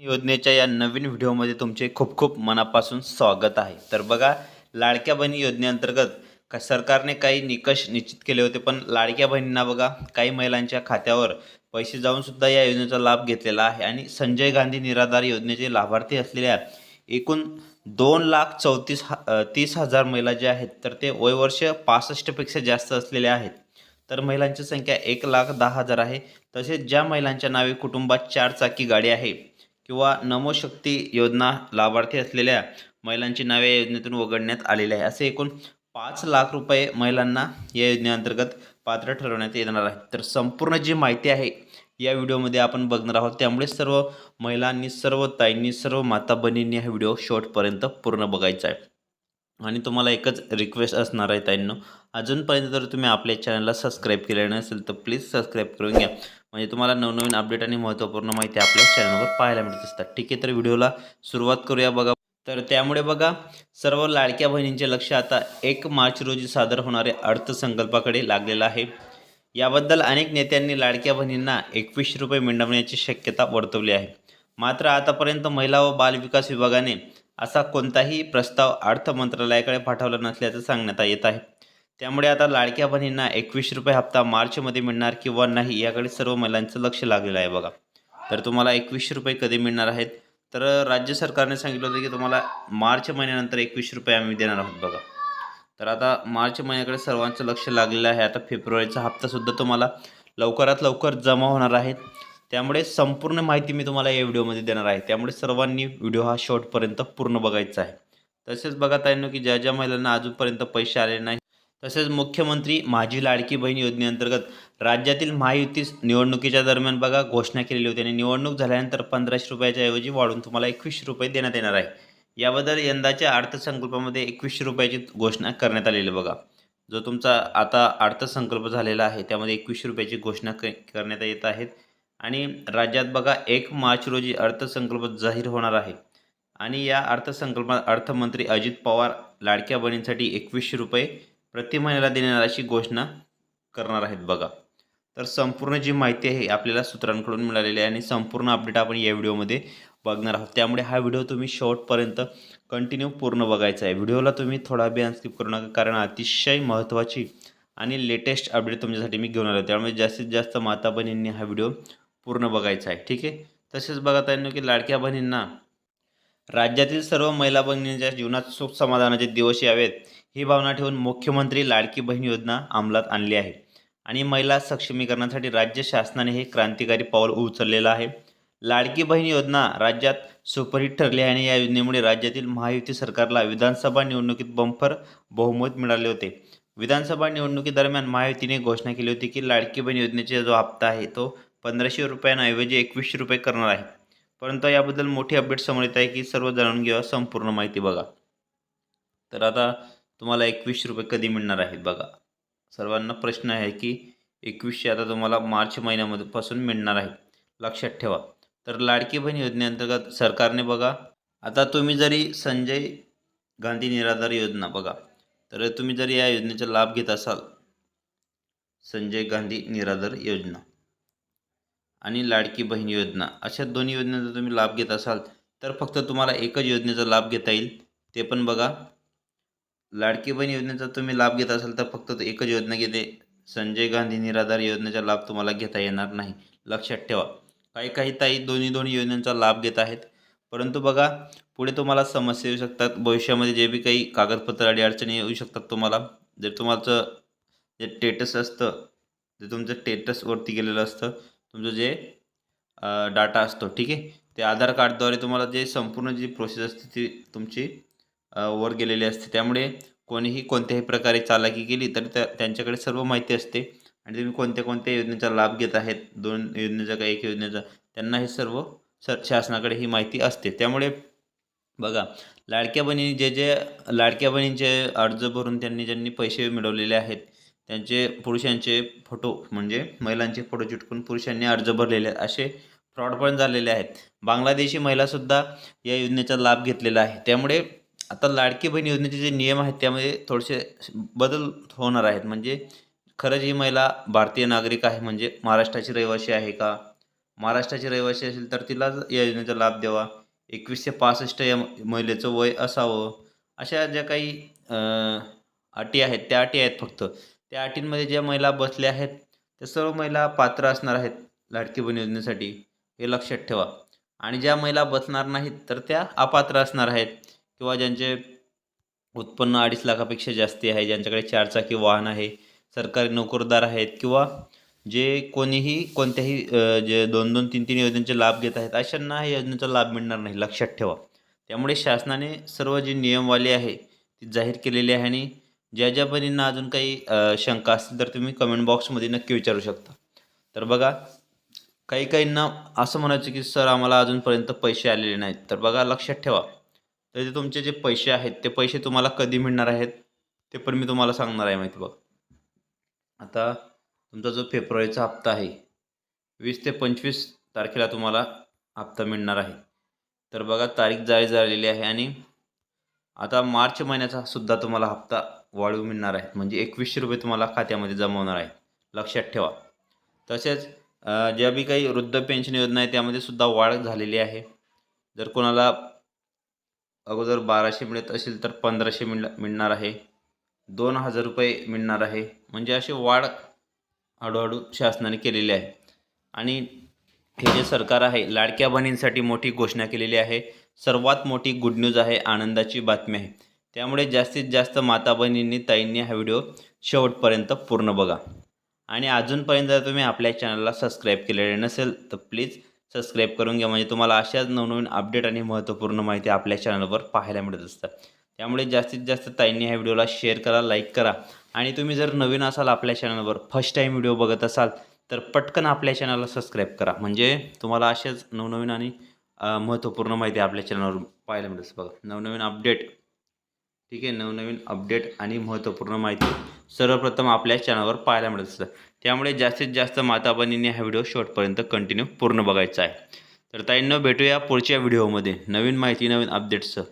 योजनेच्या या नवीन व्हिडिओमध्ये तुमचे खूप खूप मनापासून स्वागत आहे. तर बघा लाडक्या बहिणी योजनेअंतर्गत का सरकारने काही निकष निश्चित केले होते पण लाडक्या बहिणींना बघा काही महिलांच्या खात्यावर पैसे जाऊनसुद्धा या योजनेचा लाभ घेतलेला आहे आणि संजय गांधी निराधार योजनेचे लाभार्थी असलेल्या एकूण दोन लाख चौतीस हा तीस हजार महिला ज्या आहेत तर ते वयवर्ष पासष्टपेक्षा जास्त असलेल्या आहेत. तर महिलांची संख्या एक लाख दहा हजार आहे. तसेच ज्या महिलांच्या नावे कुटुंबात चार चाकी गाडी आहे किंवा नमोशक्ती योजना लाभार्थी असलेल्या महिलांची नावे या योजनेतून वगळण्यात आलेली आहे. असे एकूण पाच लाख रुपये महिलांना या योजनेअंतर्गत पात्र ठरवण्यात येणार आहे. तर संपूर्ण जी माहिती आहे या व्हिडिओमध्ये आपण बघणार आहोत. त्यामुळे सर्व महिलांनी सर्व ताईंनी सर्व माता बहिणींनी हा व्हिडिओ शेवटपर्यंत पूर्ण बघायचा आहे. आणि तुम्हाला एकच रिक्वेस्ट असणार आहे ताईंनो. अजूनपर्यंत जर तुम्ही आपल्या चॅनलला सबस्क्राईब केले नसेल तर प्लीज सबस्क्राईब करून घ्या. म्हणजे तुम्हाला नवनवीन अपडेट आणि महत्त्वपूर्ण माहिती आपल्या चॅनलवर पाहायला मिळत असतात. ठीक आहे तर व्हिडिओला सुरुवात करूया बघा. तर त्यामुळे बघा सर्व लाडक्या बहिणींचे लक्ष आता एक मार्च रोजी सादर होणाऱ्या अर्थसंकल्पाकडे लागलेलं आहे. याबद्दल अनेक नेत्यांनी लाडक्या बहिणींना एकवीसशे रुपये मिळवण्याची शक्यता वर्तवली आहे. मात्र आतापर्यंत महिला व बालविकास विभागाने असा कोणताही प्रस्ताव अर्थ मंत्रालयाकडे पाठवला नसल्याचं सांगण्यात येत आहे. त्यामुळे आता लाडक्या बहिणींना एकवीस रुपये हप्ता मार्चमध्ये मिळणार किंवा नाही याकडे सर्व महिलांचं लक्ष लागलेलं आहे बघा. तर तुम्हाला एकवीसशे रुपये कधी मिळणार आहेत? तर राज्य सरकारने सांगितलं होतं की तुम्हाला मार्च महिन्यानंतर एकवीसशे रुपये आम्ही देणार आहोत बघा. तर आता मार्च महिन्याकडे सर्वांचं लक्ष लागलेलं आहे. आता फेब्रुवारीचा हप्तासुद्धा तुम्हाला लवकरात लवकर जमा होणार आहेत त्यामुळे संपूर्ण माहिती मी तुम्हाला या व्हिडिओमध्ये देणार आहे. त्यामुळे सर्वांनी व्हिडिओ हा शॉर्टपर्यंत पूर्ण बघायचा आहे. तसेच बघा ताईंनो की ज्या ज्या महिलांना अजूनपर्यंत पैसे आले नाही तसेच मुख्यमंत्री माझी लाडकी बहीण योजनेअंतर्गत राज्यातील महायुतीस निवडणुकीच्या दरम्यान बघा घोषणा केलेली होती आणि निवडणूक झाल्यानंतर पंधराशे रुपयाच्या ऐवजी वाढून तुम्हाला एकवीसशे रुपये देण्यात येणार आहे. याबद्दल यंदाच्या अर्थसंकल्पामध्ये एकवीसशे रुपयाची घोषणा करण्यात आलेली आहे बघा. जो तुमचा आता अर्थसंकल्प झालेला आहे त्यामध्ये एकवीसशे रुपयाची घोषणा क करण्यात येत आहेत. आणि राज्यात बघा एक मार्च रोजी अर्थसंकल्प जाहीर होणार आहे. आणि या अर्थसंकल्पात अर्थमंत्री अजित पवार लाडक्या बहिणींसाठी एकवीसशे रुपये प्रति महिन्याला देणार अशी घोषणा करणार आहेत बघा. तर संपूर्ण जी माहिती आहे आपल्याला सूत्रांकडून मिळालेली आहे आणि संपूर्ण अपडेट आपण या व्हिडिओमध्ये बघणार आहोत. त्यामुळे हा व्हिडिओ तुम्ही शेवटपर्यंत कंटिन्यू पूर्ण बघायचा आहे. व्हिडिओला तुम्ही थोडा बी अनस्किप करू नका कारण अतिशय महत्त्वाची आणि लेटेस्ट अपडेट तुमच्यासाठी मी घेऊन आलो त्यामुळे जास्तीत जास्त माता बहिणींनी हा व्हिडिओ पूर्ण बघायचं आहे. ठीक आहे? तसेच बघा येईल की लाडक्या बहिणींना राज्यातील सर्व महिला बहिणींच्या जीवनात सुख समाधानाचे दिवस यावेत ही भावना ठेवून मुख्यमंत्री लाडकी बहीण योजना अंमलात आणली आहे. आणि महिला सक्षमीकरणासाठी राज्य शासनाने हे क्रांतिकारी पाऊल उचललेलं आहे. लाडकी बहीण योजना राज्यात सुपरहिट ठरली आहे आणि या योजनेमुळे राज्यातील महायुती सरकारला विधानसभा निवडणुकीत बंफर बहुमत मिळाले होते. विधानसभा निवडणुकीदरम्यान महायुतीने घोषणा केली होती की लाडकी बहीण योजनेचा जो हप्ता आहे तो पंधराशे रुपयांऐवजी एकवीसशे रुपये करणार आहे. परंतु याबद्दल मोठी अपडेट समोर येत आहे की सर्व जाणून घ्या संपूर्ण माहिती बघा. तर आता तुम्हाला एकवीसशे रुपये कधी मिळणार आहेत बघा. सर्वांना प्रश्न आहे की एकवीसशे आता तुम्हाला मार्च महिन्यामध्ये पासून मिळणार आहे. लक्षात ठेवा. तर लाडकी बहीण योजनेअंतर्गत सरकारने बघा आता तुम्ही जरी संजय गांधी निराधार योजना बघा तर तुम्ही जर या योजनेचा लाभ घेत असाल संजय गांधी निराधार योजना आणि लाडकी बहीण योजना. अशा दोन्ही योजनेचा तुम्ही लाभ घेत असाल तर फक्त तुम्हाला एकच योजनेचा लाभ घेता येईल. ते पण बघा. लाडकी बहीण योजनेचा तुम्ही लाभ घेत असाल तर फक्त एकच योजना घेते. संजय गांधी निराधार योजनेचा लाभ तुम्हाला घेता येणार नाही. लक्षात ठेवा. काही काही ताई दोन्ही दोन्ही योजनांचा लाभ घेत आहेत. परंतु बघा पुढे तुम्हाला समस्या येऊ शकतात. भविष्यामध्ये जे बी काही कागदपत्र आणि अडचणी येऊ शकतात तुम्हाला. जर तुम्हाचं जे टेटस असतं जे तुमचं टेटसवरती गेलेलं असतं तुमचं जे डाटा असतो ठीक आहे? ते आधार कार्डद्वारे तुम्हाला जे संपूर्ण जी प्रोसेस असते ती तुमची वर गेलेली असते. त्यामुळे कोणीही कोणत्याही प्रकारे चालाकी केली तर त्या त्यांच्याकडे सर्व माहिती असते. आणि तुम्ही कोणत्या कोणत्या योजनेचा लाभ घेत आहेत दोन योजनेचा का एक योजनेचा त्यांना हे सर्व सर शासनाकडे ही माहिती असते. त्यामुळे बघा लाडक्या बहिणी जे जे लाडक्या बहिणींचे अर्ज भरून त्यांनी ज्यांनी पैसे मिळवलेले आहेत त्यांचे पुरुषांचे फोटो म्हणजे महिलांचे फोटो चिटकून पुरुषांनी अर्ज भरलेले आहेत. असे फ्रॉड पण झालेले आहेत. बांगलादेशी महिलासुद्धा या योजनेचा लाभ घेतलेला आहे. त्यामुळे आता लाडकी बहीण योजनेचे जे नियम आहेत त्यामध्ये थोडेसे बदल होणार आहेत. म्हणजे खरंच ही महिला भारतीय नागरिक आहे. म्हणजे महाराष्ट्राची रहिवासी आहे का? महाराष्ट्राची रहिवासी असेल तर तिलाच या योजनेचा लाभ द्यावा. एकवीसशे पासष्ट या महिलेचं वय असावं. अशा ज्या काही अटी आहेत त्या अटी आहेत फक्त. त्या अटींमध्ये ज्या महिला बसल्या आहेत त्या सर्व महिला पात्र असणार आहेत लाडकी बहीण योजनेसाठी. हे लक्षात ठेवा. आणि ज्या महिला बसणार नाहीत तर त्या अपात्र असणार आहेत. किंवा ज्यांचे उत्पन्न अडीच लाखापेक्षा जास्ती आहे ज्यांच्याकडे चारचाकी वाहन आहे सरकारी नोकरदार आहेत किंवा जे कोणीही कोणत्याही जे दोन दोन तीन तीन योजनेचे लाभ घेत आहेत अशांना या योजनेचा लाभ मिळणार नाही. लक्षात ठेवा. त्यामुळे शासनाने सर्व जी नियमवाली आहे ती जाहीर केलेली आहे आणि ज्या ज्या बहिणींना अजून काही शंका असतील तर तुम्ही कमेंट बॉक्समध्ये नक्की विचारू शकता. तर बघा काही काहींना असं म्हणायचं की सर आम्हाला अजूनपर्यंत पैसे आलेले नाहीत. तर बघा लक्षात ठेवा. तर ते तुमचे जे पैसे आहेत ते पैसे तुम्हाला कधी मिळणार आहेत ते पण मी तुम्हाला सांगणार आहे माहिती बघा. आता तुमचा जो फेब्रुवारीचा हप्ता आहे वीस ते पंचवीस तारखेला तुम्हाला हप्ता मिळणार आहे. तर बघा तारीख जारी झालेली आहे आणि आता मार्च महिन्याचा सुद्धा तुम्हाला हप्ता वाढीव मिळणार आहे. म्हणजे एकवीसशे रुपये तुम्हाला खात्यामध्ये जमा होणार आहे. लक्षात ठेवा. तसेच ज्या बी काही वृद्ध पेन्शन योजना आहे त्यामध्ये सुद्धा वाढ झालेली आहे. जर कोणाला अगोदर बाराशे मिळत असेल तर पंधराशे मिळ मिळणार आहे. दोन हजार रुपये मिळणार आहे. म्हणजे अशी वाढ हळूहळू शासनाने केलेली आहे. आणि हे जे सरकार आहे लाडक्या बहिणींसाठी मोठी घोषणा केलेली आहे. सर्वात मोठी गुड न्यूज आहे आनंदाची बातमी आहे. त्यामुळे जास्तीत जास्त माता बहिणींनी ताईंनी हा व्हिडिओ शेवटपर्यंत पूर्ण बघा. आणि अजूनपर्यंत जर तुम्ही आपल्या चॅनलला सबस्क्राईब केलेले नसेल तर प्लीज सबस्क्राईब करून घ्या. म्हणजे तुम्हाला अशाच नवनवीन अपडेट आणि महत्त्वपूर्ण माहिती आपल्या चॅनलवर पाहायला मिळत असतात. त्यामुळे जास्तीत जास्त ताईंनी ह्या व्हिडिओला शेअर करा लाईक करा. आणि तुम्ही जर नवीन असाल आपल्या चॅनलवर फर्स्ट टाईम व्हिडिओ बघत असाल तर पटकन आपल्या चॅनलला सबस्क्राईब करा. म्हणजे तुम्हाला अशाच नवनवीन आणि महत्त्वपूर्ण माहिती आपल्या चॅनलवर पाहायला मिळत बघा नवनवीन अपडेट ठीक आहे नवनवीन अपडेट आणि महत्त्वपूर्ण माहिती सर्वप्रथम आपल्या चॅनलवर पाहायला मिळत असतं. त्यामुळे जास्तीत जास्त माता हा व्हिडिओ शॉर्टपर्यंत कंटिन्यू पूर्ण बघायचा आहे. तर ताईंनो भेटूया पुढच्या व्हिडिओमध्ये नवीन माहिती नवीन अपडेट्सचं